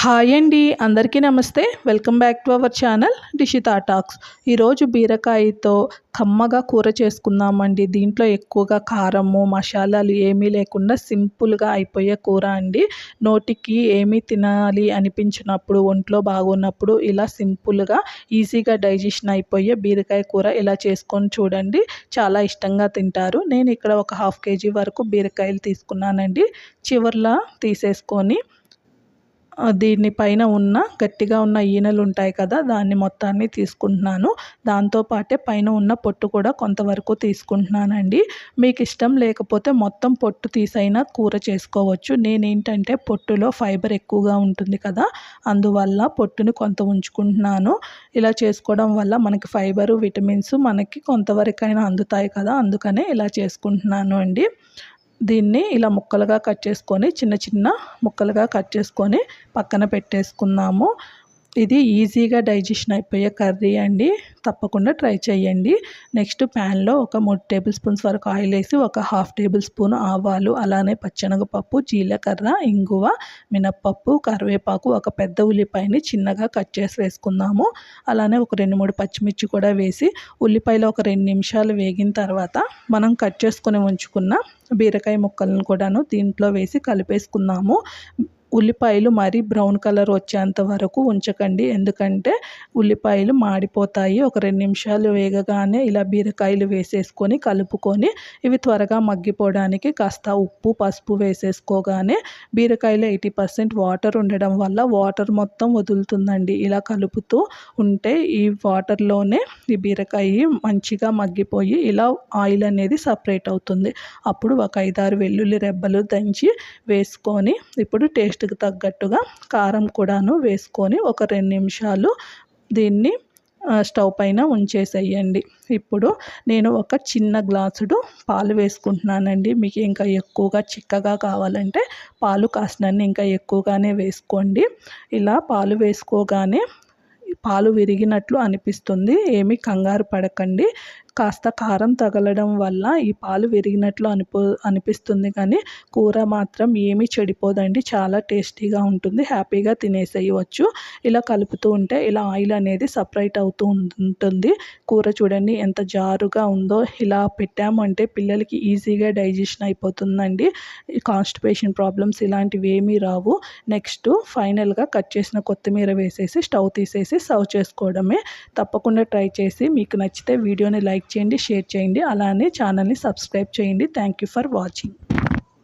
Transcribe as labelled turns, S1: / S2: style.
S1: Hi అండి అందరికీ నమస్తే. Welcome back to our channel Dishita talks. ఈరోజు బీరకాయతో కమ్మగా కూర చేసుకుందామండి. దీంట్లో ఎక్కువగా కారము మసాలాలు ఏమీ లేకుండా సింపుల్గా అయిపోయే కూర అండి. నోటికి ఏమీ తినాలి అనిపించినప్పుడు ఒంట్లో బాగున్నప్పుడు ఇలా సింపుల్గా ఈజీగా డైజెషన్ అయిపోయే బీరకాయ కూర ఇలా చేసుకొని చూడండి. చాలా ఇష్టంగా తింటారు. నేను ఇక్కడ ఒక హాఫ్ కేజీ వరకు బీరకాయలు తీసుకున్నానండి. చివర్లా తీసేసుకొని దీని పైన ఉన్న గట్టిగా ఉన్న ఈనెలు ఉంటాయి కదా దాన్ని మొత్తాన్ని తీసుకుంటున్నాను. దాంతోపాటే పైన ఉన్న పొట్టు కూడా కొంతవరకు తీసుకుంటున్నానండి. మీకు ఇష్టం లేకపోతే మొత్తం పొట్టు తీసైనా కూర చేసుకోవచ్చు. నేనేంటంటే పొట్టులో ఫైబర్ ఎక్కువగా ఉంటుంది కదా అందువల్ల పొట్టుని కొంత ఉంచుకుంటున్నాను. ఇలా చేసుకోవడం వల్ల మనకి ఫైబరు విటమిన్స్ మనకి కొంతవరకైనా అందుతాయి కదా అందుకనే ఇలా చేసుకుంటున్నాను అండి. దీన్ని ఇలా ముక్కలుగా కట్ చేసుకొని చిన్న చిన్న ముక్కలుగా కట్ చేసుకొని పక్కన పెట్టేసుకుందాము. ఇది ఈజీగా డైజెషన్ అయిపోయే కర్రీ అండి. తప్పకుండా ట్రై చేయండి. నెక్స్ట్ ప్యాన్లో ఒక మూడు టేబుల్ స్పూన్స్ వరకు ఆయిల్ వేసి ఒక హాఫ్ టేబుల్ స్పూన్ ఆవాలు అలానే పచ్చనగపప్పు జీలకర్ర ఇంగువ మినప్పప్పు కరివేపాకు ఒక పెద్ద ఉల్లిపాయని చిన్నగా కట్ చేసి వేసుకుందాము. అలానే ఒక రెండు మూడు పచ్చిమిర్చి కూడా వేసి ఉల్లిపాయలు ఒక రెండు నిమిషాలు వేగిన తర్వాత మనం కట్ చేసుకొని ఉంచుకున్న బీరకాయ ముక్కలను కూడాను దీంట్లో వేసి కలిపేసుకుందాము. ఉల్లిపాయలు మరీ బ్రౌన్ కలర్ వచ్చేంత వరకు ఉంచకండి. ఎందుకంటే ఉల్లిపాయలు మాడిపోతాయి. ఒక రెండు నిమిషాలు వేగగానే ఇలా బీరకాయలు వేసేసుకొని కలుపుకొని ఇవి త్వరగా మగ్గిపోవడానికి కాస్త ఉప్పు పసుపు వేసేసుకోగానే బీరకాయలు ఎయిటీ పర్సెంట్ వాటర్ ఉండడం వల్ల వాటర్ మొత్తం వదులుతుందండి. ఇలా కలుపుతూ ఉంటే ఈ వాటర్లోనే ఈ బీరకాయ మంచిగా మగ్గిపోయి ఇలా ఆయిల్ అనేది సపరేట్ అవుతుంది. అప్పుడు ఒక ఐదారు వెల్లుల్లి రెబ్బలు దంచి వేసుకొని ఇప్పుడు టేస్ట్ టేస్ట్కి తగ్గట్టుగా కారం కూడాను వేసుకొని ఒక రెండు నిమిషాలు దీన్ని స్టవ్ పైన ఉంచేసేయండి. ఇప్పుడు నేను ఒక చిన్న గ్లాసుడు పాలు వేసుకుంటున్నానండి. మీకు ఇంకా ఎక్కువగా చిక్కగా కావాలంటే పాలు కాసినన్ని ఇంకా ఎక్కువగానే వేసుకోండి. ఇలా పాలు వేసుకోగానే పాలు విరిగినట్లు అనిపిస్తుంది. ఏమీ కంగారు పడకండి. కాస్త కారం తగలడం వల్ల ఈ పాలు విరిగినట్లు అనిపో అనిపిస్తుంది. కానీ కూర మాత్రం ఏమీ చెడిపోదండి. చాలా టేస్టీగా ఉంటుంది. హ్యాపీగా తినేసేయవచ్చు. ఇలా కలుపుతూ ఉంటే ఇలా ఆయిల్ అనేది సపరేట్ అవుతూ ఉంటుంది. కూర చూడండి ఎంత జారుగా ఉందో. ఇలా పెట్టామంటే పిల్లలకి ఈజీగా డైజెషన్ అయిపోతుందండి. కాన్స్టిపేషన్ ప్రాబ్లమ్స్ ఇలాంటివి ఏమీ రావు. నెక్స్ట్ ఫైనల్గా కట్ చేసిన కొత్తిమీర వేసేసి స్టవ్ తీసేసి సర్వ్ చేసుకోవడమే. తప్పకుండా ట్రై చేసి మీకు నచ్చితే వీడియోని లైక్ చేయండి షేర్ చేయండి అలానే ఛానల్ని సబ్స్క్రైబ్ చేయండి. Thank you for watching